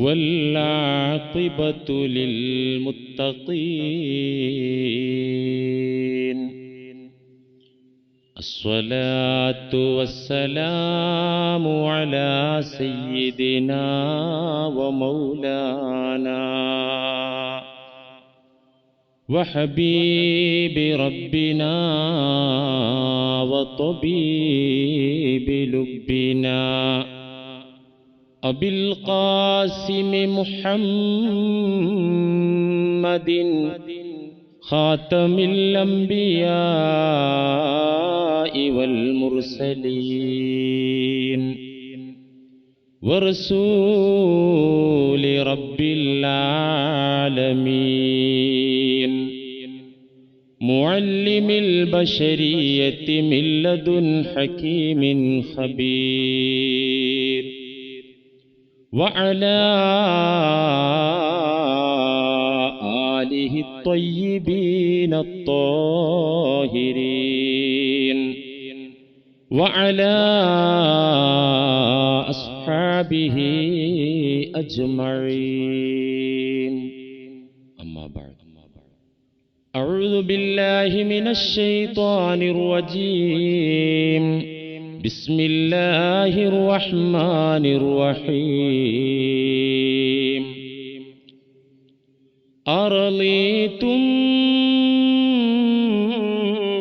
والعاقبة للمتقين. الصلاة والسلام على سيدنا ومولانا وحبيب ربنا وطبيب لبنا. أبي القاسم محمد خاتم الأنبياء والمرسلين ورسول رب العالمين معلم البشرية من لدن حكيم خبير وعلى آله الطيبين الطاهرين. وعلى أصحابه أجمعين. أما بعد. أعوذ بالله من الشيطان الرجيم. بسم الله الرحمن الرحيم. أرضيتم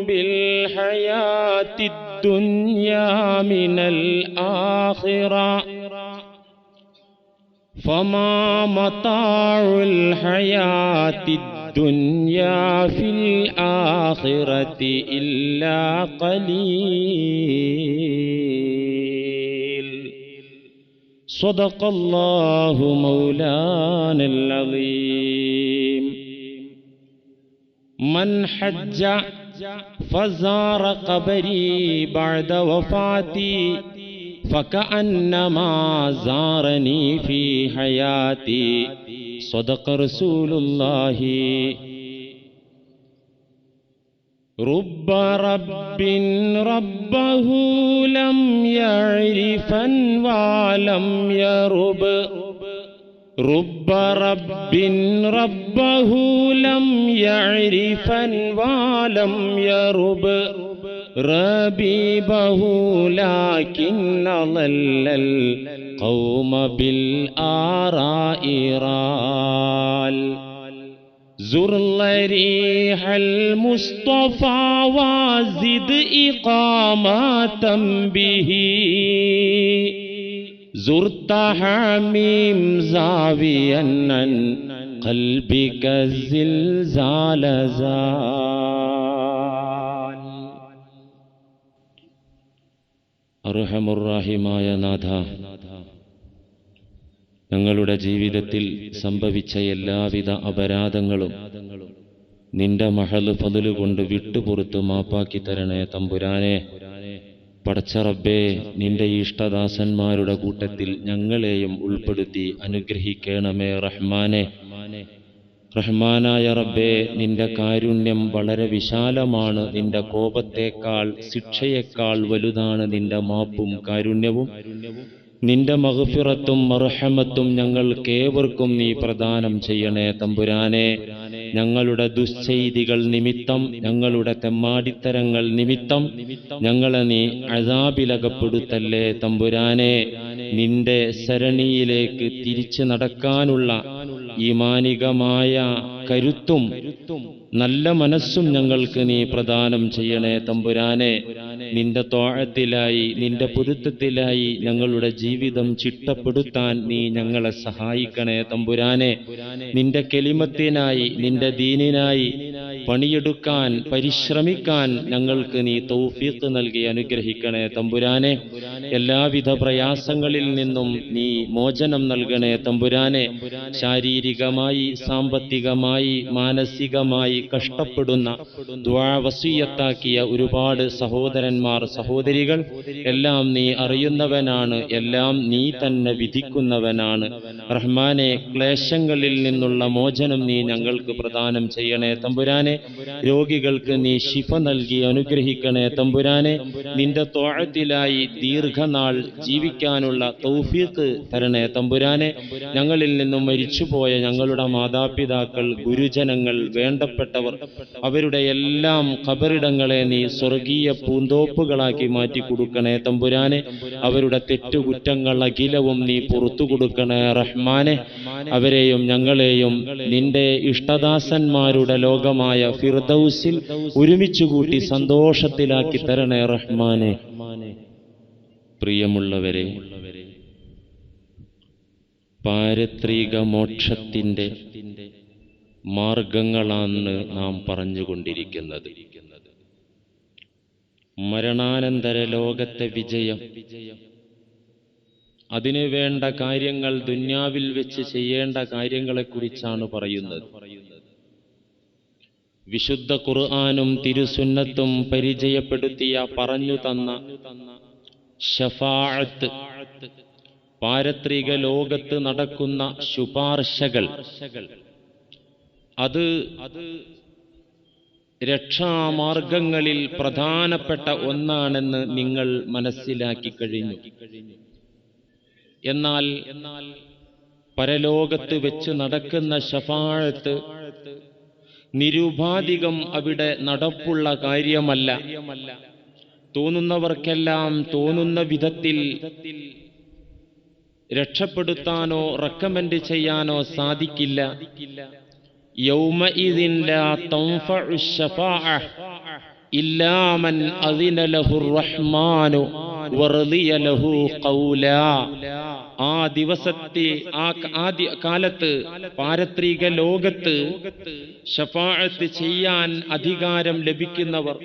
بالحياة الدنيا من الآخرة. فما متاع الحياة الدنيا في الآخرة إلا قليل. صدق الله مولانا العظيم. من حج فزار قبري بعد وفاتي فكأنما زارني في حياتي. صدق رسول الله. رب رب ربه لم يعرفا ولم يرب. رب رب ربه لم يعرفا ولم يرب. ربيبه لكن ضل القوم بالآراء رال زر ريح المصطفى وزد إقامات به. زرت حميم زاويا عن قلبك الزلزال زال. أرحم الراحمايا نادا ഞങ്ങളുടെ ജീവിതത്തിൽ സംഭവിച്ച എല്ലാവിധ അപരാധങ്ങളും നിന്റെ മഹൽ പതിലുകൊണ്ട് വിട്ടുപുറത്ത് മാപ്പാക്കി തരണേ തമ്പുരാനെ. പടച്ചറബേ നിന്റെ ഇഷ്ടദാസന്മാരുടെ കൂട്ടത്തിൽ ഞങ്ങളെയും ഉൾപ്പെടുത്തി അനുഗ്രഹിക്കണമേ റഹ്മാനെ. റഹ്മാനായ റബ്ബേ നിന്റെ കാരുണ്യം വളരെ വിശാലമാണ്. നിന്റെ കോപത്തേക്കാൾ ശിക്ഷയേക്കാൾ വലുതാണ് നിന്റെ മാപ്പും കാരുണ്യവും. നിന്റെ മഹഫിറത്തും മർഹമത്തും ഞങ്ങൾക്കേവർക്കും നീ പ്രദാനം ചെയ്യണേ തമ്പുരാനെ. ഞങ്ങളുടെ ദുശ്ചെയ്തികൾ നിമിത്തം ഞങ്ങളുടെ തെമ്മാടിത്തരങ്ങൾ നിമിത്തം ഞങ്ങളെ നീ അഴാബിലകപ്പെടുത്തല്ലേ തമ്പുരാനെ. നിന്റെ സരണിയിലേക്ക് തിരിച്ചു നടക്കാനുള്ള ഈമാനികമായ കരുത്തും നല്ല മനസ്സും ഞങ്ങൾക്ക് നീ പ്രദാനം ചെയ്യണേ തമ്പുരാനെ. നിന്റെ തോഴത്തിലായി നിന്റെ പൊരുത്തത്തിലായി ഞങ്ങളുടെ ജീവിതം ചിട്ടപ്പെടുത്താൻ നീ ഞങ്ങളെ സഹായിക്കണേ തമ്പുരാനെ. നിന്റെ കെളിമത്തിനായി നിന്റെ ദീനിനായി പണിയെടുക്കാൻ പരിശ്രമിക്കാൻ ഞങ്ങൾക്ക് നീ തൗഫീഖ് നൽകി അനുഗ്രഹിക്കണേ തമ്പുരാനെ. എല്ലാവിധ പ്രയാസങ്ങളിൽ നിന്നും നീ മോചനം നൽകണേ തമ്പുരാനെ. ശാരീരികമായി സാമ്പത്തികമായി മാനസികമായി കഷ്ടപ്പെടുന്ന ദ്വാവസീയത്താക്കിയ ഒരുപാട് സഹോദരന്മാർ സഹോദരികൾ എല്ലാം നീ അറിയുന്നവനാണ് എല്ലാം നീ തന്നെ വിധിക്കുന്നവനാണ്. റഹ്മാനെ ക്ലേശങ്ങളിൽ നിന്നുള്ള മോചനം നീ ഞങ്ങൾക്ക് പ്രദാനം ചെയ്യണേ തമ്പുരാനെ. രോഗികൾക്ക് നീ ശിഫ നൽകി അനുഗ്രഹിക്കണേ തമ്പുരാനെ. നിന്റെ തോഴത്തിലായി ദീർഘനാൾ ജീവിക്കാനുള്ള തൗഫീഖ് തരണേ തമ്പുരാനെ. ഞങ്ങളിൽ നിന്നും മരിച്ചുപോയ ഞങ്ങളുടെ മാതാപിതാക്കൾ ഗുരുജനങ്ങൾ വേണ്ടപ്പെട്ടവർ അവരുടെ എല്ലാം ഖബറിടങ്ങളെ നീ സ്വർഗീയ പൂന്തോപ്പുകളാക്കി മാറ്റി കൊടുക്കണേ തമ്പുരാനെ. അവരുടെ തെറ്റുകുറ്റങ്ങൾ അഖിലവും നീ പുറത്തു കൊടുക്കണേ റഹ്മാനെ. അവരെയും ഞങ്ങളെയും നിന്റെ ഇഷ്ടദാസന്മാരുടെ ലോകമായ ഫിർദൌസിൽ ഒരുമിച്ച് കൂട്ടി സന്തോഷത്തിലാക്കി തരണേ റഹ്മാനെ. പ്രിയമുള്ളവരെ പാരത്രിക മോക്ഷത്തിന്റെ മാർഗങ്ങളാണ് നാം പറഞ്ഞുകൊണ്ടിരിക്കുന്നത്. മരണാനന്തര ലോകത്തെ വിജയം അതിനു വേണ്ട കാര്യങ്ങൾ ദുന്യാവിൽ വെച്ച് ചെയ്യേണ്ട കാര്യങ്ങളെക്കുറിച്ചാണ് പറയുന്നത്. വിശുദ്ധ ഖുർആാനും തിരുസുന്നത്തും പരിചയപ്പെടുത്തിയ പറഞ്ഞു തന്ന ഷഫാഅത്ത് പാരത്രിക ലോകത്ത് നടക്കുന്ന ശുപാർശകൾ. അത് അത് രക്ഷാമാർഗങ്ങളിൽ പ്രധാനപ്പെട്ട ഒന്നാണെന്ന് നിങ്ങൾ മനസ്സിലാക്കി കഴിഞ്ഞു. എന്നാൽ എന്നാൽ പരലോകത്ത് വെച്ച് നടക്കുന്ന ശഫാഴത്ത് നിരുപാധികം അവിടെ നടപ്പുള്ള കാര്യമല്ല. തോന്നുന്നവർക്കെല്ലാം തോന്നുന്ന വിധത്തിൽ രക്ഷപ്പെടുത്താനോ റെക്കമെൻഡ് ചെയ്യാനോ സാധിക്കില്ല. ഇല്ലാമൻ ലാ തൻഫഉ ആ ദിവസത്തെ ആ ആദ്യ കാലത്ത് പാരത്രിക ലോകത്ത് ഷഫാഴത്ത് ചെയ്യാൻ അധികാരം ലഭിക്കുന്നവർ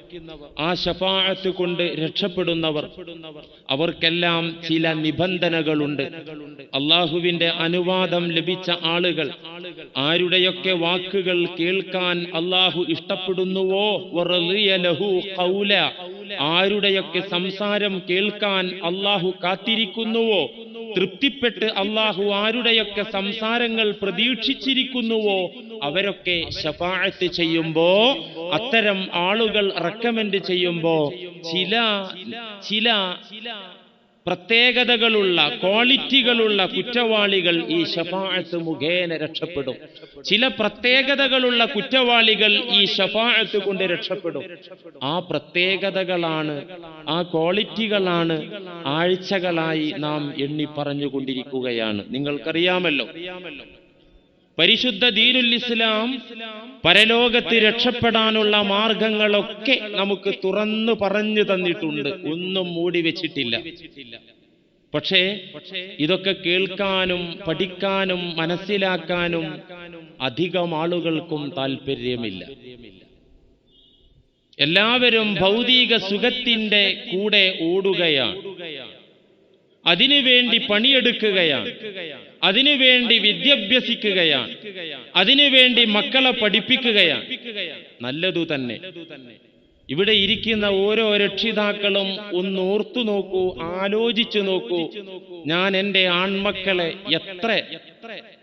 ആ ഷഫാഴത്ത് കൊണ്ട് രക്ഷപ്പെടുന്നവർ. അവർക്കെല്ലാം ചില നിബന്ധനകളുണ്ട്. അള്ളാഹുവിന്റെ അനുവാദം ലഭിച്ച ആളുകൾ. ആരുടെയൊക്കെ വാക്കുകൾ കേൾക്കാൻ അള്ളാഹു ഇഷ്ടപ്പെടുന്നുവോ? ആരുടെയൊക്കെ സംസാരം കേൾക്കാൻ അള്ളാഹു കാത്തിരിക്കുന്നുവോ? തൃപ്തിപ്പെട്ട് അള്ളാഹു ആരുടെയൊക്കെ സംസാരങ്ങൾ പ്രതീക്ഷിച്ചിരിക്കുന്നുവോ? അവരൊക്കെ ശപാഴത്ത് ചെയ്യുമ്പോ അത്തരം ആളുകൾ റെക്കമെൻഡ് ചെയ്യുമ്പോ ചില ചില പ്രത്യേകതകളുള്ള ക്വാളിറ്റികളുള്ള കുറ്റവാളികൾ ഈ ഷഫാഴത്ത് മുഖേന രക്ഷപ്പെടും. ചില പ്രത്യേകതകളുള്ള കുറ്റവാളികൾ ഈ ഷഫാഴത്ത് കൊണ്ട് രക്ഷപ്പെടും. ആ പ്രത്യേകതകളാണ് ആ ക്വാളിറ്റികളാണ് ആഴ്ചകളായി നാം എണ്ണി പറഞ്ഞുകൊണ്ടിരിക്കുകയാണ്. നിങ്ങൾക്കറിയാമല്ലോ. പരിശുദ്ധ ദീനുൽ ഇസ്ലാം പരലോകത്ത് രക്ഷപ്പെടാനുള്ള മാർഗങ്ങളൊക്കെ നമുക്ക് തുറന്നു പറഞ്ഞു തന്നിട്ടുണ്ട്. ഒന്നും മൂടി വെച്ചിട്ടില്ല. പക്ഷേ ഇതൊക്കെ കേൾക്കാനും പഠിക്കാനും മനസ്സിലാക്കാനും അധികം ആളുകൾക്കും താല്പര്യമില്ല എല്ലാവരും ഭൗതിക സുഖത്തിന്റെ കൂടെ ഓടുകയാണ്. അതിനുവേണ്ടി പണിയെടുക്കുകയാണ്. അതിനുവേണ്ടി വിദ്യാഭ്യസിക്കുകയാണ്. അതിനുവേണ്ടി മക്കളെ പഠിപ്പിക്കുകയാണ്. നല്ലതു തന്നെ. ഇവിടെ ഇരിക്കുന്ന ഓരോ രക്ഷിതാക്കളും ഒന്ന് ഓർത്തു നോക്കൂ ആലോചിച്ചു നോക്കൂ. ഞാൻ എന്റെ ആൺമക്കളെ എത്ര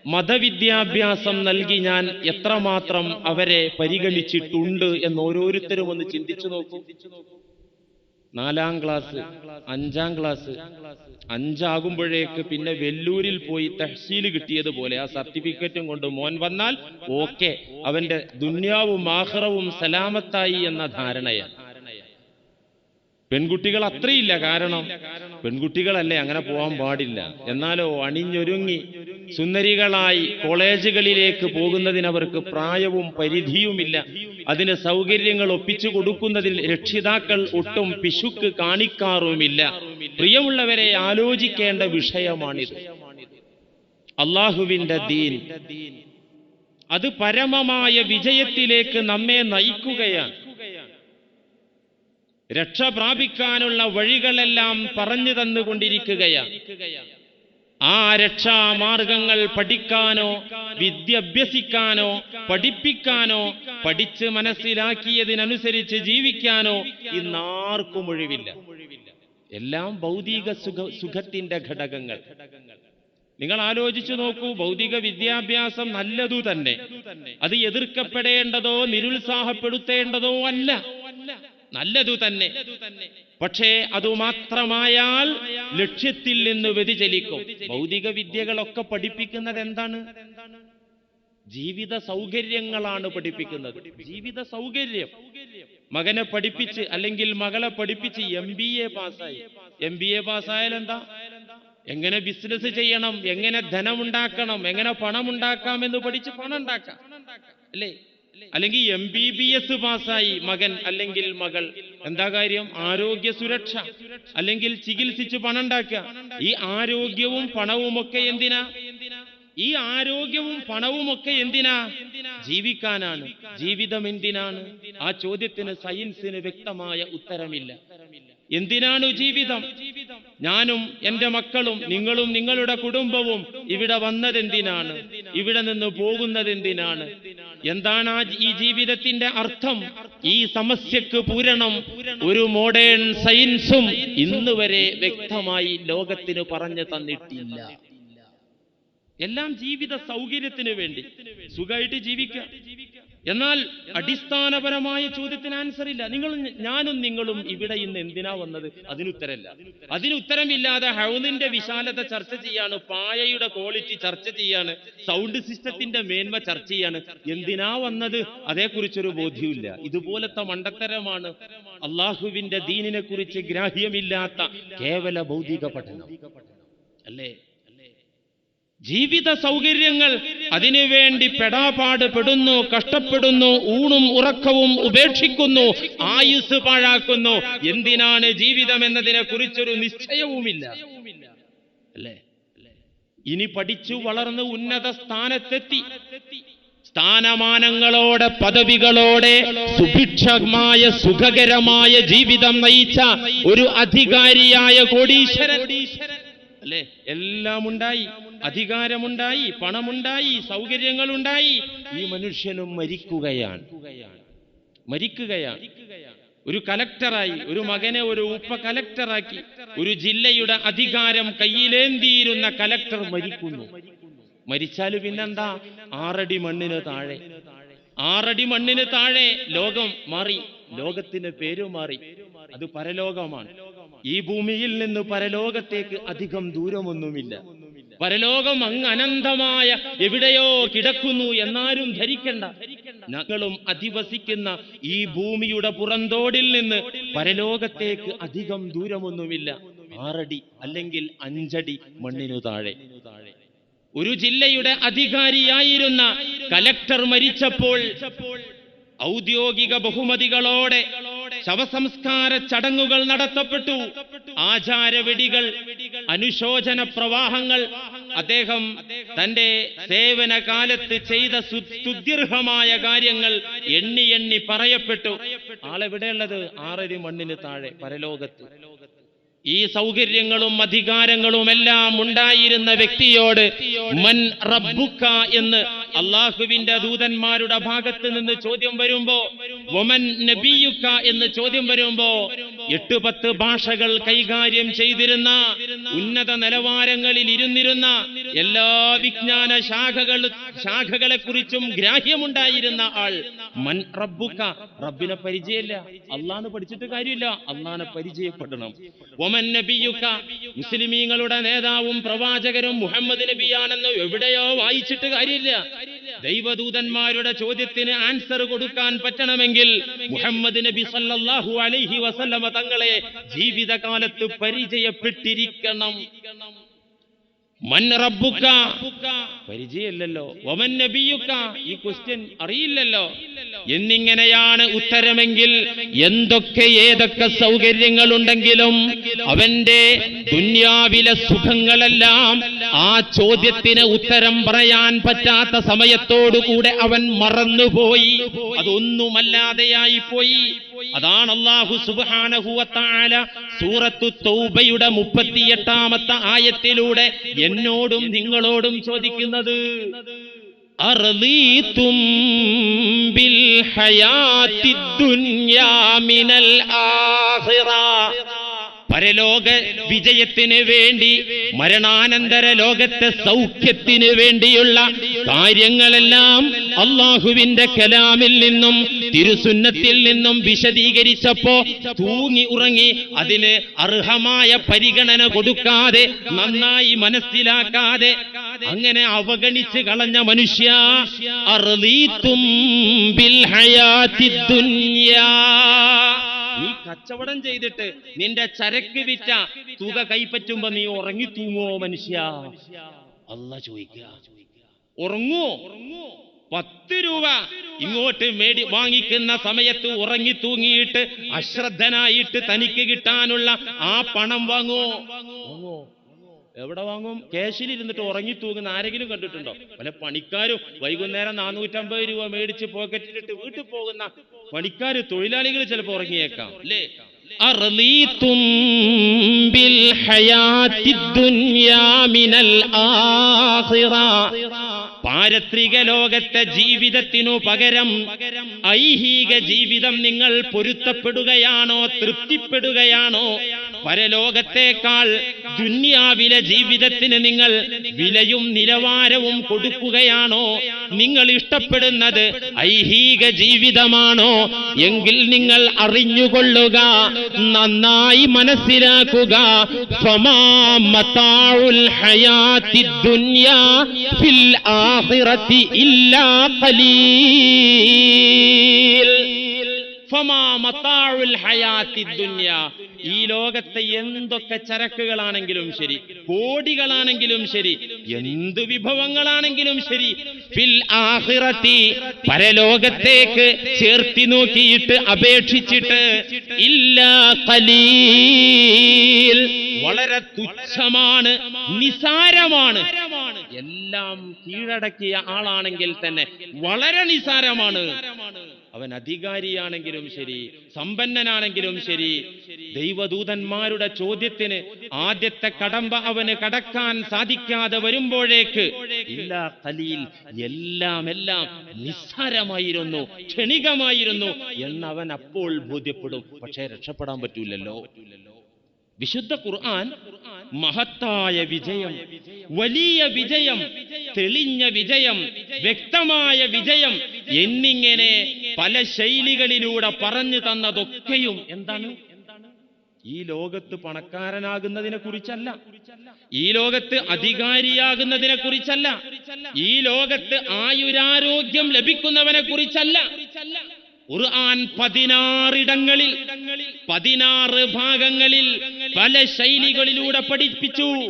മതവിദ്യാഭ്യാസം നൽകി ഞാൻ എത്രമാത്രം അവരെ പരിഗണിച്ചിട്ടുണ്ട് എന്ന് ഓരോരുത്തരും ഒന്ന് ചിന്തിച്ചു നോക്കൂ. നാലാം ക്ലാസ് അഞ്ചാം ക്ലാസ് അഞ്ചാകുമ്പോഴേക്ക് പിന്നെ വെല്ലൂരിൽ പോയി തഹ്സീൽ കിട്ടിയതുപോലെ ആ സർട്ടിഫിക്കറ്റും കൊണ്ട് മോൻ വന്നാൽ ഓക്കെ അവന്റെ ദുന്യാവും ആഹ്റവും സലാമത്തായി എന്ന ധാരണയാണ്. പെൺകുട്ടികൾ അത്രയില്ല കാരണം പെൺകുട്ടികളല്ലേ അങ്ങനെ പോകാൻ പാടില്ല. എന്നാലോ അണിഞ്ഞൊരുങ്ങി സുന്ദരികളായി കോളേജുകളിലേക്ക് പോകുന്നതിന് അവർക്ക് പ്രായവും പരിധിയുമില്ല. അതിന് സൗകര്യങ്ങൾ ഒപ്പിച്ചു കൊടുക്കുന്നതിൽ രക്ഷിതാക്കൾ ഒട്ടും പിശുക്ക് കാണിക്കാറുമില്ല. പ്രിയമുള്ളവരെ ആലോചിക്കേണ്ട വിഷയമാണിത്. അള്ളാഹുവിന്റെ ദീൻ. അത് പരമമായ വിജയത്തിലേക്ക് നമ്മെ നയിക്കുകയാണ്. രക്ഷ പ്രാപിക്കാനുള്ള വഴികളെല്ലാം പറഞ്ഞു തന്നുകൊണ്ടിരിക്കുകയാണ് ആ രക്ഷാമാർഗങ്ങൾ പഠിക്കാനോ വിദ്യാഭ്യസിക്കാനോ പഠിപ്പിക്കാനോ പഠിച്ച് മനസ്സിലാക്കിയതിനനുസരിച്ച് ജീവിക്കാനോ ഇന്നാർക്കും ഒഴിവില്ല. എല്ലാം ഭൗതിക സുഖ സുഖത്തിന്റെ ഘടകങ്ങൾ. നിങ്ങൾ ആലോചിച്ചു നോക്കൂ ഭൗതിക വിദ്യാഭ്യാസം നല്ലതു തന്നെ. അത് എതിർക്കപ്പെടേണ്ടതോ നിരുത്സാഹപ്പെടുത്തേണ്ടതോ അല്ല. നല്ലതു തന്നെ. പക്ഷേ അതു മാത്രമായാൽ ലക്ഷ്യത്തിൽ നിന്ന് വ്യതിചലിക്കും. ഭൗതിക വിദ്യകളൊക്കെ പഠിപ്പിക്കുന്നത് എന്താണ്? ജീവിത സൗകര്യങ്ങളാണ് പഠിപ്പിക്കുന്നത്. ജീവിത സൗകര്യം. മകനെ പഠിപ്പിച്ച് അല്ലെങ്കിൽ മകളെ പഠിപ്പിച്ച് എം ബി എ പാസ്സായി. എം ബി എ പാസ്സായാൽ എന്താ? എങ്ങനെ ബിസിനസ് ചെയ്യണം? എങ്ങനെ ധനം ഉണ്ടാക്കണം എങ്ങനെ പണം ഉണ്ടാക്കാം എന്ന് പഠിച്ച് പണം ഉണ്ടാക്കാം. അല്ലേ? അല്ലെങ്കിൽ എം ബി ബി എസ് പാസ്സായി മകൻ അല്ലെങ്കിൽ മകൾ. എന്താ കാര്യം? ആരോഗ്യ സുരക്ഷ. അല്ലെങ്കിൽ ചികിത്സിച്ച് പണം ഉണ്ടാക്കുക ഈ ആരോഗ്യവും പണവും ഒക്കെ എന്തിനാ? ഈ ആരോഗ്യവും പണവും ഒക്കെ എന്തിനാ? ജീവിക്കാനാണ്. ജീവിതം എന്തിനാണ്? ആ ചോദ്യത്തിന് സയൻസിന് വ്യക്തമായ ഉത്തരമില്ല. എന്തിനാണ് ജീവിതം? ഞാനും എന്റെ മക്കളും നിങ്ങളും നിങ്ങളുടെ കുടുംബവും ഇവിടെ വന്നതെന്തിനാണ്? ഇവിടെ നിന്ന് പോകുന്നതെന്തിനാണ്? എന്താണ് ഈ ജീവിതത്തിന്റെ അർത്ഥം? ഈ സമസ്യക്ക് പൂരണം ഒരു മോഡേൺ സയൻസും ഇന്ന് വരെ വ്യക്തമായി ലോകത്തിന് പറഞ്ഞു തന്നിട്ടില്ല. എല്ലാം ജീവിത സൗകര്യത്തിന് വേണ്ടി. സുഖമായിട്ട് ജീവിക്കുക. എന്നാൽ അടിസ്ഥാനപരമായ ചോദ്യത്തിന് ആൻസർ ഇല്ല. നിങ്ങൾ ഞാനും നിങ്ങളും ഇവിടെ ഇന്ന് എന്തിനാ വന്നത്? അതിനുത്തരല്ല. അതിനുത്തരമില്ലാതെ ഹൗദിന്റെ വിശാലത ചർച്ച ചെയ്യാണ് പായയുടെ ക്വാളിറ്റി ചർച്ച ചെയ്യാണ് സൗണ്ട് സിസ്റ്റത്തിന്റെ മേന്മ ചർച്ച ചെയ്യാണ്. എന്തിനാ വന്നത്? അതേക്കുറിച്ചൊരു ബോധ്യമില്ല ഇതുപോലത്തെ മണ്ടത്തരമാണ് അള്ളാഹുവിന്റെ ദീനിനെ കുറിച്ച് ഗ്രാഹ്യമില്ലാത്ത കേവല ഭൗതിക പഠനം. അല്ലേ? ജീവിത സൗകര്യങ്ങൾ അതിനുവേണ്ടി പെടാപാട് പെടുന്നു കഷ്ടപ്പെടുന്നു ഊണും ഉറക്കവും ഉപേക്ഷിക്കുന്നു ആയുസ് പാഴാക്കുന്നു. എന്തിനാണ് ജീവിതം എന്നതിനെ കുറിച്ചൊരു നിശ്ചയവുമില്ല. അല്ലേ? ഇനി പഠിച്ചു വളർന്ന് ഉന്നത സ്ഥാനത്തെത്തി. സ്ഥാനമാനങ്ങളോടെ പദവികളോടെ സുഭിക്ഷമായ സുഖകരമായ ജീവിതം നയിച്ച ഒരു അധികാരിയായ കോടീശ്വരൻ. അല്ലേ? എല്ലാം ഉണ്ടായി അധികാരമുണ്ടായി പണമുണ്ടായി സൗകര്യങ്ങളുണ്ടായി. ഈ മനുഷ്യനും മരിക്കുകയാണ്. മരിക്കുകയാണ്. ഒരു കലക്ടറായി ഒരു മകനെ ഒരു ഉപ്പ കലക്ടറാക്കി ഒരു ജില്ലയുടെ അധികാരം കയ്യിലേന്തിയിരുന്ന കലക്ടർ മരിക്കുന്നു. മരിച്ചാൽ പിന്നെന്താ? ആറടി മണ്ണിന് താഴെ. ആറടി മണ്ണിന് താഴെ ലോകം മാറി ലോകത്തിന് പേരു മാറി. അത് പരലോകമാണ്. ഈ ഭൂമിയിൽ നിന്ന് പരലോകത്തേക്ക് അധികം ദൂരമൊന്നുമില്ല. പരലോകം അങ്ങ് അനന്തമായ എവിടെയോ കിടക്കുന്നു എന്നാരും ധരിക്കണ്ട. ഞങ്ങളും അധിവസിക്കുന്ന ഈ ഭൂമിയുടെ പുറന്തോടിൽ നിന്ന് പരലോകത്തേക്ക് അധികം ദൂരമൊന്നുമില്ല. ആറടി അല്ലെങ്കിൽ അഞ്ചടി മണ്ണിനു താഴെ. ഒരു ജില്ലയുടെ അധികാരിയായിരുന്ന കലക്ടർ മരിച്ചപ്പോൾ ഔദ്യോഗിക ബഹുമതികളോടെ ശവസംസ്കാര ചടങ്ങുകൾ നടത്തപ്പെട്ടു. ആചാരവെടികൾ അനുശോചന പ്രവാഹങ്ങൾ. അദ്ദേഹം തന്റെ സേവന കാലത്ത് ചെയ്ത സുദീർഘമായ കാര്യങ്ങൾ എണ്ണി എണ്ണി പറയപ്പെട്ടു. ആളെവിടെയുള്ളത് ആറരി മണ്ണിന് താഴെ പരലോകത്ത്. ഈ സൗകര്യങ്ങളും അധികാരങ്ങളും എല്ലാം ഉണ്ടായിരുന്ന വ്യക്തിയോട് മൻ റബ്ബുക്ക എന്ന് അള്ളാഹുവിന്റെ ദൂതന്മാരുടെ ഭാഗത്ത് നിന്ന് ചോദ്യം വരുമ്പോ വമൻ നബിയുക്ക എന്ന് ചോദ്യം വരുമ്പോ എട്ട് പത്ത് ഭാഷകൾ കൈകാര്യം ചെയ്തിരുന്ന ഉന്നത നിലവാരങ്ങളിൽ ഇരുന്നിരുന്ന എല്ലാ വിജ്ഞാന ശാഖകൾ ശാഖകളെ കുറിച്ചും ഗ്രാഹ്യമുണ്ടായിരുന്ന ആൾ മൻ റബ്ബുക്ക റബ്ബിനെ പരിചയമില്ല. അള്ളാന്ന് പഠിച്ചിട്ട് കാര്യമില്ല. അള്ളാനെ പരിചയപ്പെടണം. ഒമൻ നബിയുക്ക മുസ്ലിമീങ്ങളുടെ നേതാവും പ്രവാചകരും മുഹമ്മദ് നബിയാണെന്ന് എവിടെയോ വായിച്ചിട്ട് കാര്യമില്ല. ദൈവദൂതന്മാരുടെ ചോദ്യത്തിന് ആൻസർ കൊടുക്കാൻ പറ്റണമെങ്കിൽ മുഹമ്മദ് നബി സല്ലാഹു അലൈഹി വസല്ലമ തങ്ങളെ ജീവിതകാലത്ത് പരിചയപ്പെട്ടിരിക്കണം. മൻ റബ്ബുക്ക പരിചയമില്ലല്ലോ. ഒമൻ നബിയുക്ക ഈ ക്വസ്റ്റ്യൻ അറിയില്ലല്ലോ. എന്നിങ്ങനെയാണ് ഉത്തരമെങ്കിൽ എന്തൊക്കെ ഏതൊക്കെ സൗകര്യങ്ങളുണ്ടെങ്കിലും അവന്റെ ദുന്യാവിലെ സുഖങ്ങളെല്ലാം ആ ചോദ്യത്തിന് ഉത്തരം പറയാൻ പറ്റാത്ത സമയത്തോടുകൂടെ അവൻ മറന്നുപോയി. അതൊന്നുമല്ലാതെയായി പോയി അതാണ് അള്ളാഹു സുബാനഹുവത്താല സൂറത്തു തൗബയുടെ മുപ്പത്തിയെട്ടാമത്തെ ആയത്തിലൂടെ എന്നോടും നിങ്ങളോടും ചോദിക്കുന്നത്. അർളീതും ബിൽ ഹയാത്തി ആഖിറ. പരലോക വിജയത്തിന് വേണ്ടി മരണാനന്തര ലോകത്തെ സൗഖ്യത്തിന് വേണ്ടിയുള്ള കാര്യങ്ങളെല്ലാം അള്ളാഹുവിന്റെ കലാമിൽ നിന്നും തിരുസുന്നത്തിൽ നിന്നും വിശദീകരിച്ചപ്പോ തൂങ്ങി ഉറങ്ങി അതിന് അർഹമായ പരിഗണന കൊടുക്കാതെ നന്നായി മനസ്സിലാക്കാതെ അങ്ങനെ അവഗണിച്ച് കളഞ്ഞ മനുഷ്യ അറുതീത്തും ബിൽ കച്ചവടം ചെയ്തിട്ട് നിന്റെ ചരക്ക് വിറ്റ തുക കൈപ്പറ്റുമ്പോ നീ ഉറങ്ങി തൂങ്ങോ മനുഷ്യ? അല്ല ചോദിക്കുക. ഉറങ്ങോ പത്ത് രൂപ ഇങ്ങോട്ട് മേടി വാങ്ങിക്കുന്ന സമയത്ത് ഉറങ്ങി തൂങ്ങിയിട്ട് അശ്രദ്ധനായിട്ട് തനിക്ക് കിട്ടാനുള്ള ആ പണം വാങ്ങോ എവിടെ വാങ്ങും ക്യാഷിലിരുന്നിട്ട് ഉറങ്ങി തൂങ്ങുന്ന ആരെങ്കിലും കണ്ടിട്ടുണ്ടോ പല പണിക്കാരും വൈകുന്നേരം നാനൂറ്റമ്പത് രൂപ മേടിച്ച് പോക്കറ്റിലിട്ട് വീട്ടിൽ പോകുന്ന പണിക്കാര് തൊഴിലാളികൾ ചിലപ്പോൾ ഉറങ്ങിയേക്കാം അല്ലേ أرضيتم بالحياة الدنيا من الآخرة പാരത്രിക ലോകത്തെ ജീവിതത്തിനു പകരം ഐഹിക ജീവിതം നിങ്ങൾ പൊരുത്തപ്പെടുകയാണോ തൃപ്തിപ്പെടുകയാണോ? പരലോകത്തേക്കാൾ ദുന്യാവിലെ ജീവിതത്തിന് നിങ്ങൾ വിലയും നിലവാരവും കൊടുക്കുകയാണോ? നിങ്ങൾ ഇഷ്ടപ്പെടുന്നത് ഐഹിക ജീവിതമാണോ? എങ്കിൽ നിങ്ങൾ അറിഞ്ഞുകൊള്ളുക നന്നായി മനസ്സിലാക്കുക. ഫിൽ ആഖിറത്തി ഇല്ലാ ഖലീൽ. ഈ ലോകത്തെ എന്തൊക്കെ ചരക്കുകളാണെങ്കിലും ശരി കോടികളാണെങ്കിലും ശരി എന്ത് വിഭവങ്ങളാണെങ്കിലും ശരി ഫിൽ ആഹിറത്തി പരലോകത്തേക്ക് ചേർത്തി നോക്കിയിട്ട് അപേക്ഷിച്ചിട്ട് ഇല്ല ഖലീൽ. വളരെ തുച്ഛമാണ് നിസാരമാണ്. എല്ലാം കീഴടക്കിയ ആളാണെങ്കിൽ തന്നെ വളരെ നിസാരമാണ്. അവൻ അധികാരിയാണെങ്കിലും ശരി സമ്പന്നനാണെങ്കിലും ശരി. ദൈവദൂതന്മാരുടെ ചോദ്യത്തിന് ആദ്യത്തെ കടമ്പ അവന് കടക്കാൻ സാധിക്കാതെ വരുമ്പോഴേക്ക് ഇല്ലാ കലീൽ എല്ലാം എല്ലാം നിസ്സാരമായിരുന്നു ക്ഷണികമായിരുന്നു എന്നവൻ അപ്പോൾ ബോധ്യപ്പെടും. പക്ഷേ രക്ഷപ്പെടാൻ പറ്റൂലല്ലോ. വിശുദ്ധ ഖുർആൻ മഹത്തായ വിജയം വലിയ വിജയം തെളിഞ്ഞ വിജയം വ്യക്തമായ വിജയം എന്നിങ്ങനെ പല ശൈലികളിലൂടെ പറഞ്ഞു തന്നതൊക്കെയും എന്താണ്? ഈ ലോകത്ത് പണക്കാരനാകുന്നതിനെ കുറിച്ചല്ല. ഈ ലോകത്ത് അധികാരിയാകുന്നതിനെ കുറിച്ചല്ല. ഈ ലോകത്ത് ആയുരാരോഗ്യം ലഭിക്കുന്നവനെ കുറിച്ചല്ല. ഖുർആൻ പതിനാറിടങ്ങളിൽ പതിനാറ് ഭാഗങ്ങളിൽ പല ശൈലികളിലൂടെ പഠിപ്പിച്ചു.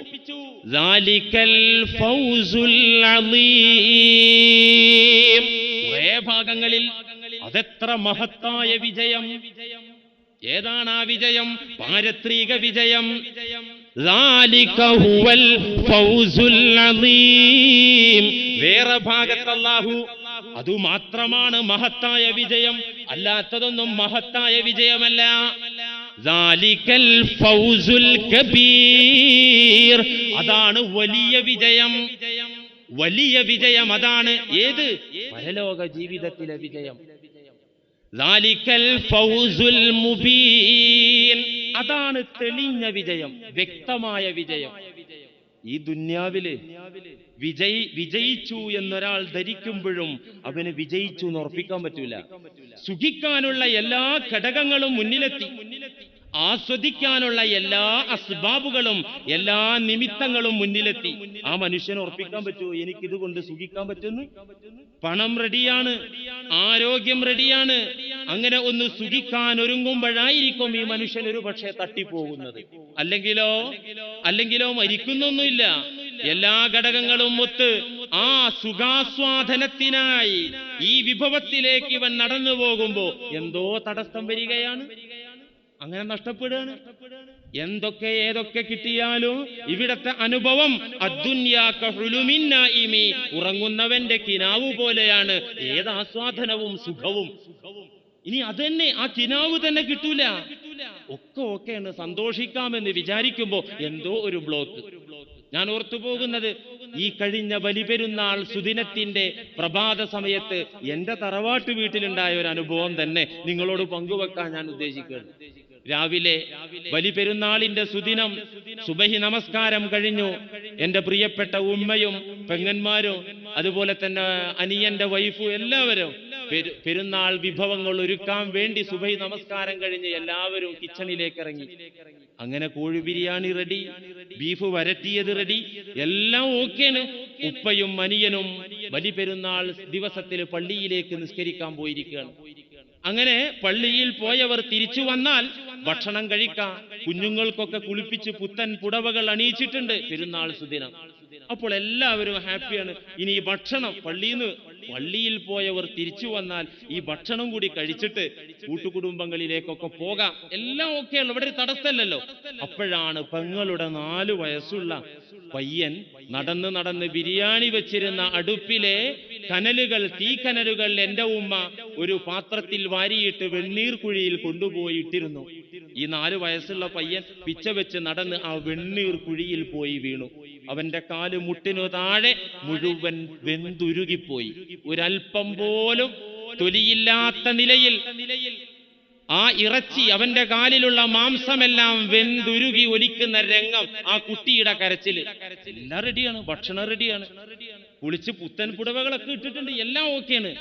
ഭാഗങ്ങളിൽ അതെത്ര മഹത്തായ വിജയം? ഏതാണ് ആ വിജയം? പാരത്രിക വിജയം. വേറെ ഭാഗത്ത് അല്ലാഹു അതു മാത്രമാണ് മഹത്തായ വിജയം. അല്ലാത്തതൊന്നും മഹത്തായ വിജയമല്ല. അതാണ് വലിയ വിജയം. വലിയ വിജയം അതാണ്. ഏത്? പരലോക ജീവിതത്തിലെ വിജയം. അതാണ് തെളിഞ്ഞ വിജയം വ്യക്തമായ വിജയം. ഈ ദുന്യാവിൽ വിജയി വിജയിച്ചു എന്നൊരാൾ ധരിക്കുമ്പോഴും അവന് വിജയിച്ചു എന്ന് ഉറപ്പിക്കാൻ പറ്റൂല. സുഖിക്കാനുള്ള എല്ലാ ഘടകങ്ങളും മുന്നിലെത്തി. ആസ്വദിക്കാനുള്ള എല്ലാ അസ്ബാബുകളും എല്ലാ നിമിത്തങ്ങളും മുന്നിലെത്തി. ആ മനുഷ്യന് ഉറപ്പിക്കാൻ പറ്റുമോ? എനിക്കിത് കൊണ്ട് സുഖിക്കാൻ പറ്റുന്നു പണം റെഡിയാണ് ആരോഗ്യം റെഡിയാണ് അങ്ങനെ ഒന്ന് സുഖിക്കാൻ ഒരുങ്ങുമ്പോഴായിരിക്കും ഈ മനുഷ്യൻ ഒരു പക്ഷേ തട്ടിപ്പോകുന്നത്. അല്ലെങ്കിലോ? അല്ലെങ്കിലോ മരിക്കുന്നൊന്നുമില്ല. എല്ലാ ഘടകങ്ങളും ഒത്ത് ആ സുഖാസ്വാദനത്തിനായി ഈ വിഭവത്തിലേക്ക് ഇവൻ നടന്നു പോകുമ്പോ എന്തോ തടസ്സം വരികയാണ്. അങ്ങനെ നഷ്ടപ്പെടുകയാണ്. എന്തൊക്കെ ഏതൊക്കെ കിട്ടിയാലും ഇവിടത്തെ അനുഭവം അദ്ദുന്യാക ഹുലുമിൻ നായിമി. ഉറങ്ങുന്നവന്റെ കിനാവ് പോലെയാണ്. ഏത് ആസ്വാദനവും സുഖവും. ഇനി അതന്നെ ആ കിനാവ് തന്നെ കിട്ടൂല. ഒക്കെ ഒക്കെയാണ് സന്തോഷിക്കാമെന്ന് വിചാരിക്കുമ്പോ എന്തോ ഒരു ബ്ലോക്ക്. ഞാൻ ഓർത്തു പോകുന്നത് ഈ കഴിഞ്ഞ ബലിപെരുന്നാൾ സുദിനത്തിന്റെ പ്രഭാത സമയത്ത് എന്റെ തറവാട്ട് വീട്ടിലുണ്ടായ ഒരു അനുഭവം തന്നെ നിങ്ങളോട് പങ്കുവെക്കാൻ ഞാൻ ഉദ്ദേശിക്കുകയാണ്. രാവിലെ ബലിപെരുന്നാളിന്റെ സുദിനം സുബഹി നമസ്കാരം കഴിഞ്ഞു. എന്റെ പ്രിയപ്പെട്ട ഉമ്മയും പെങ്ങന്മാരും അതുപോലെ തന്നെ അനിയന്റെ വൈഫും എല്ലാവരും പെരുന്നാൾ വിഭവങ്ങൾ ഒരുക്കാൻ വേണ്ടി സുബഹി നമസ്കാരം കഴിഞ്ഞ് എല്ലാവരും കിച്ചണിലേക്ക് ഇറങ്ങി. അങ്ങനെ കോഴി ബിരിയാണി റെഡി ബീഫ് വരട്ടിയത് റെഡി എല്ലാം ഓക്കേന് ഉപ്പയും അനിയനും ബലി പെരുന്നാൾ ദിവസത്തിൽ പള്ളിയിലേക്ക് നിസ്കരിക്കാൻ പോയിരിക്കുകയാണ്. അങ്ങനെ പള്ളിയിൽ പോയവർ തിരിച്ചു വന്നാൽ ഭക്ഷണം കഴിക്കാം. കുഞ്ഞുങ്ങൾക്കൊക്കെ കുളിപ്പിച്ച് പുത്തൻ പുടവകൾ അണിയിച്ചിട്ടുണ്ട് പെരുന്നാൾ സുദിനം. അപ്പോൾ എല്ലാവരും ഹാപ്പിയാണ്. ഇനി ഈ ഭക്ഷണം പള്ളിയിൽ നിന്ന് പള്ളിയിൽ പോയവർ തിരിച്ചു വന്നാൽ ഈ ഭക്ഷണം കൂടി കഴിച്ചിട്ട് കൂട്ടുകുടുംബങ്ങളിലേക്കൊക്കെ പോകാം. എല്ലാം ഓക്കെയല്ലോ ഇവിടെ ഒരു തടസ്സമല്ലല്ലോ. അപ്പോഴാണ് പെങ്ങളുടെ നാല് വയസ്സുള്ള പയ്യൻ നടന്ന് നടന്ന് ബിരിയാണി വെച്ചിരുന്ന അടുപ്പിലെ കനലുകൾ തീക്കനലുകൾ എന്റെ ഉമ്മ ഒരു പാത്രത്തിൽ വാരിയിട്ട് വെണ്ണീർ കുഴിയിൽ കൊണ്ടുപോയി ഇട്ടിരുന്നു. ഈ നാലു വയസ്സുള്ള പയ്യൻ പിച്ച വെച്ച് നടന്ന് ആ വെണ്ണീർ കുഴിയിൽ പോയി വീണു. അവന്റെ കാൽ മുട്ടിനു താഴെ മുഴുവൻ വെന്തുരുകിപ്പോയി. ഒരൽപ്പം പോലും തൊലിയില്ലാത്ത നിലയിൽ ആ ഇറച്ചി അവന്റെ കാലിലുള്ള മാംസമെല്ലാം വെന്തുരുകി ഒലിക്കുന്ന രംഗം ആ കുട്ടിയുടെ കരച്ചിൽ. എല്ലാം റെഡിയാണ് ഭക്ഷണം റെഡിയാണ് കുളിച്ച് പുത്തൻ പുടവകളൊക്കെ ഇട്ടിട്ടുണ്ട് എല്ലാം ഓക്കെയാണ്.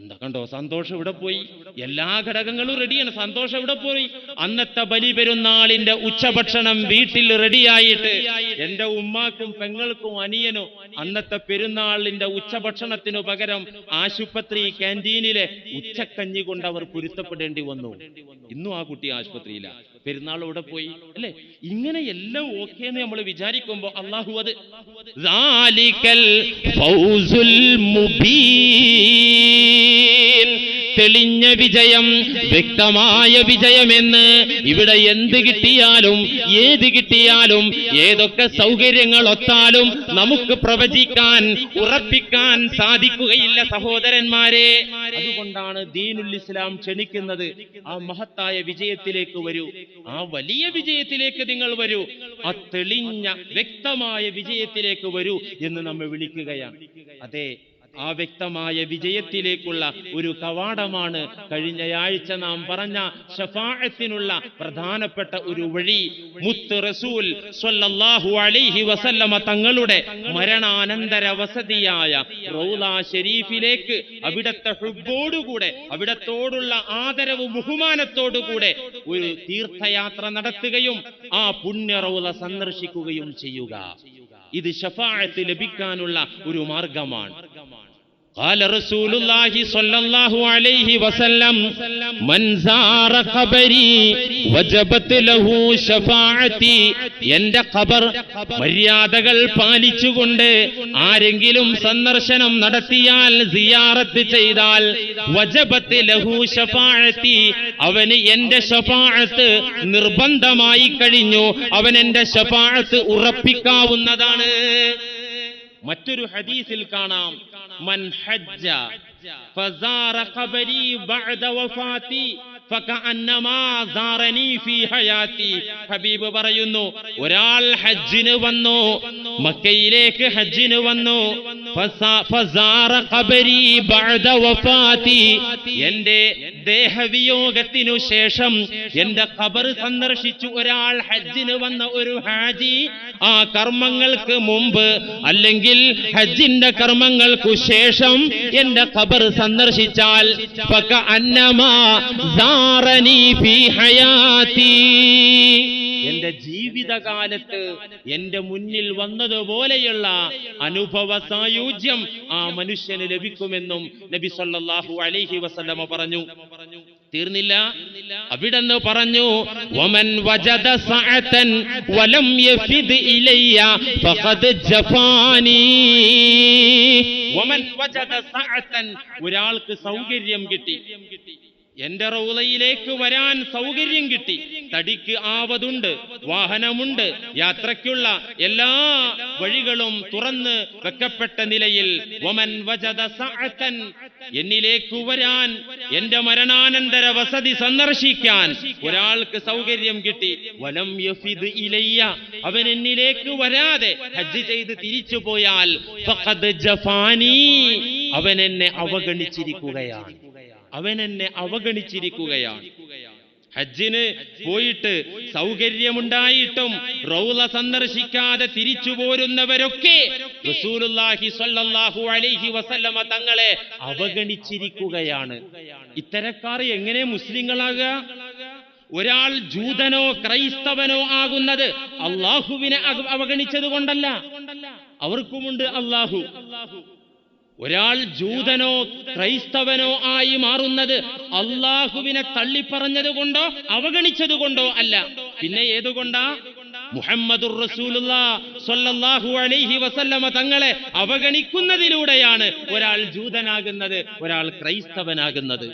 എന്താ കണ്ടോ സന്തോഷം ഇവിടെ പോയി. എല്ലാ ഘടകങ്ങളും റെഡിയാണ് സന്തോഷം ഇവിടെ പോയി. അന്നത്തെ ബലി പെരുന്നാളിന്റെ ഉച്ചഭക്ഷണം വീട്ടിൽ റെഡിയായിട്ട് എന്റെ ഉമ്മാക്കും പെങ്ങൾക്കും അനിയനും അന്നത്തെ പെരുന്നാളിന്റെ ഉച്ചഭക്ഷണത്തിനു പകരം ആശുപത്രി ക്യാന്റീനിലെ ഉച്ചക്കഞ്ഞി കൊണ്ട് അവർ പൊരുത്തപ്പെടേണ്ടി വന്നു. ഇന്നും ആ കുട്ടി ആശുപത്രിയില്ല പെരുന്നാൾ ഇവിടെ പോയി അല്ലെ? ഇങ്ങനെ എല്ലാം ഓക്കെ എന്ന് നമ്മൾ വിചാരിക്കുമ്പോ അള്ളാഹു അത് ഫൗസുൽ മുബീ തെളിഞ്ഞ വിജയം വ്യക്തമായ വിജയമെന്ന് ഇവിടെ എന്ത് കിട്ടിയാലും ഏത് കിട്ടിയാലും ഏതൊക്കെ സൗകര്യങ്ങൾ ഒത്താലും നമുക്ക് പ്രവചിക്കാൻ ഉറപ്പിക്കാൻ സാധിക്കുകയില്ല സഹോദരന്മാരെ. അതുകൊണ്ടാണ് ദീനുൽ ഇസ്ലാം ക്ഷണിക്കുന്നത് ആ മഹത്തായ വിജയത്തിലേക്ക് വരൂ. ആ വലിയ വിജയത്തിലേക്ക് നിങ്ങൾ വരൂ. ആ തെളിഞ്ഞ വ്യക്തമായ വിജയത്തിലേക്ക് വരൂ എന്ന് നമ്മെ വിളിക്കുകയാണ്. അതെ ആ വ്യക്തമായ വിജയത്തിലേക്കുള്ള ഒരു കവാടമാണ് കഴിഞ്ഞയാഴ്ച നാം പറഞ്ഞ ഷഫാഴത്തിനുള്ള പ്രധാനപ്പെട്ട ഒരു വഴി. മുത്ത് റസൂൽ സ്വല്ലല്ലാഹു അലൈഹി വസല്ലമ തങ്ങളുടെ മരണാനന്തര വസതിയായ റൗല ഷെരീഫിലേക്ക് അവിടത്തെ ഹുബോടുകൂടെ അവിടത്തോടുള്ള ആദരവ് ബഹുമാനത്തോടുകൂടെ ഒരു തീർത്ഥയാത്ര നടത്തുകയും ആ പുണ്യ റൗല സന്ദർശിക്കുകയും ചെയ്യുക. ഇത് ഷഫാഅത്ത് ലഭിക്കാനുള്ള ഒരു മാർഗമാണ്. قال رسول الله صلى الله عليه وسلم من زار قبري وجبت له شفاعتي എന്റെ ഖബർ മര്യാദകൾ പാലിച്ചുകൊണ്ട് ആരെങ്കിലും സന്ദർശനം നടത്തിയാൽ സിയാറത്ത് ചെയ്താൽ വജബത്ത് ലഹു ഷഫാഅത്തി അവന് എന്റെ ഷഫാഅത്ത് നിർബന്ധമായി കഴിഞ്ഞു അവൻ എന്റെ ഷഫാഅത്ത് ഉറപ്പിക്കാവുന്നതാണ് മറ്റൊരു ഹദീസിൽ കാണാം من حج. فزار قبري بعد وفاتي ഹബീബ് പറയുന്നു ഒരാൾ ഹജ്ജിന് വന്നു മക്കയിലേക്ക് ഹജ്ജിന് വന്നു. എന്റെ ദേഹവിയോഗത്തിനു ശേഷം എന്റെ ഖബർ സന്ദർശിച്ചു ഒരാൾ ഹജ്ജിന് വന്ന ഒരു ഹാജി. ആ കർമ്മങ്ങൾക്ക് മുമ്പ് അല്ലെങ്കിൽ ഹജ്ജിന്റെ കർമ്മങ്ങൾക്കു ശേഷം എന്റെ ഖബർ സന്ദർശിച്ചാൽ അന്നമാ ഫീ ഹയാതി എന്റെ ജീവിതകാലത്ത് എന്റെ മുന്നിൽ വന്നതുപോലെയുള്ള അനുഭവ സായുജ്യം ആ മനുഷ്യന് ലഭിക്കുമെന്നും നബി സല്ലാഹു അലൈഹി വസല്ലമ പറഞ്ഞു തീർന്നില്ല അവിടെന്ന് പറഞ്ഞു വമൻ വജദ സഅതൻ വലം യഫിദ് ഇലയ്യ ഫഖദ് ജഫാനി വമൻ വജദ സഅതൻ ഒരാൾക്ക് സൗകര്യം കിട്ടി എന്റെ റൗലയിലേക്ക് വരാൻ സൗകര്യം കിട്ടി. തടിക്ക് ആവതുണ്ട് വാഹനമുണ്ട് യാത്രയ്ക്കുള്ള എല്ലാ വഴികളും തുറന്ന് വെക്കപ്പെട്ട നിലയിൽ വമൻ സഅതൻ എന്നിലേക്ക് വരാൻ എന്റെ മരണാനന്തര വസതി സന്ദർശിക്കാൻ ഒരാൾക്ക് സൗകര്യം കിട്ടി. വലം യഫിദ് ഇലയ്യ അവൻ എന്നിലേക്ക് വരാതെ ഹജ്ജ് ചെയ്ത് തിരിച്ചു പോയാൽ ഫഖദ് ജഫാനി അവൻ എന്നെ അവഗണിച്ചിരിക്കുകയാണ്. അവൻ എന്നെ അവഗണിച്ചിരിക്കുകയാണ്. ഹജ്ജിന് പോയിട്ട് സൗകര്യമുണ്ടായിട്ടും റൗല സന്ദർശിക്കാതെ തിരിച്ചു പോരുന്നവരൊക്കെ സ്വല്ലല്ലാഹു അലൈഹി വസല്ലമ തങ്ങളെ അവഗണിച്ചിരിക്കുകയാണ്. ഇത്തരക്കാർ എങ്ങനെ മുസ്ലിങ്ങളാകുക ഒരാൾ ജൂതനോ ക്രൈസ്തവനോ ആകുന്നത് അള്ളാഹുവിനെ അവഗണിച്ചത് കൊണ്ടല്ല അവർക്കുമുണ്ട് അള്ളാഹു. ഒരാൾ ജൂതനോ ക്രൈസ്തവനോ ആയി മാറുന്നത് അള്ളാഹുവിനെ തള്ളിപ്പറഞ്ഞത് അവഗണിച്ചതുകൊണ്ടോ അവഗണിച്ചത് കൊണ്ടോ അല്ല. പിന്നെ ഏതുകൊണ്ടാ? മുഹമ്മദുർ അലൈഹി വസല്ലമ തങ്ങളെ അവഗണിക്കുന്നതിലൂടെയാണ് ഒരാൾ ജൂതനാകുന്നത് ഒരാൾ ക്രൈസ്തവനാകുന്നത്.